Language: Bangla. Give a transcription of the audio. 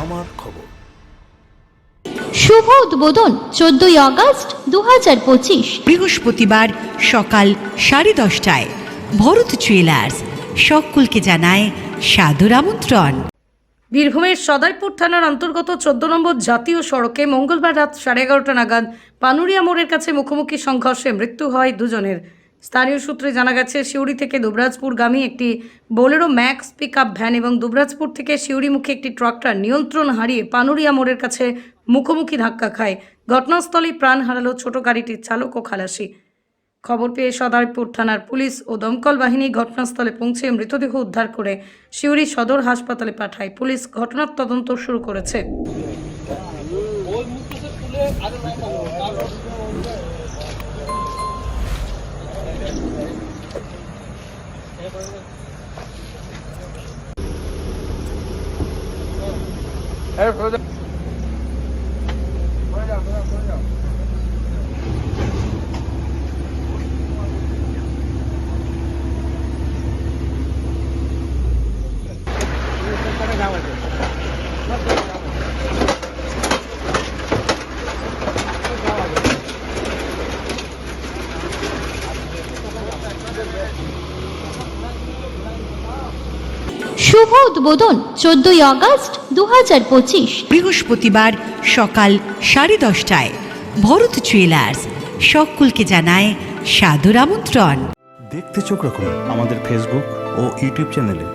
আমার খবর। শুভ উদ্বোধন চোদ্দই আগস্ট দু হাজার পঁচিশ। বৃহস্পতিবার সকাল সাড়ে দশটায় ভরত জুয়েলার্স সকলকে জানায় সাদর আমন্ত্রণ। বীরভূমের সদাইপুর থানার অন্তর্গত চোদ্দ নম্বর জাতীয় সড়কে মঙ্গলবার রাত সাড়ে এগারোটা নাগাদ পানুরিয়া মোড়ের কাছে মুখোমুখি সংঘর্ষে মৃত্যু হয় দুজনের। স্থানীয় সূত্রে জানা গেছে, সিউড়ি থেকে দুবরাজপুরগামী একটি বোলেরো ম্যাক্স পিক ভ্যান এবং দুবরাজপুর থেকে সিউড়িমুখী একটি ট্রাক্টর নিয়ন্ত্রণ হারিয়ে পানুরিয়া মোড়ের কাছে মুখোমুখি ধাক্কা খায়। ঘটনাস্থলেই প্রাণ হারালো ছোট গাড়িটির চালক ও খালাসি। খবর পেয়ে সদাইপুর থানার পুলিশ ও দমকল বাহিনী ঘটনাস্থলে পৌঁছে মৃতদেহ উদ্ধার করে সিউড়ি সদর হাসপাতালে পাঠায়। পুলিশ ঘটনার তদন্ত শুরু করেছে। Hey, Thank you. শুভ উদ্বোধন চোদ্দই আগস্ট দু হাজার পঁচিশ। বৃহস্পতিবার সকাল সাড়ে দশটায় ভরত জুয়েলার্স সকলকে জানায় সাদর আমন্ত্রণ। দেখতে চোখ রাখুন আমাদের ফেসবুক ও ইউটিউব চ্যানেলে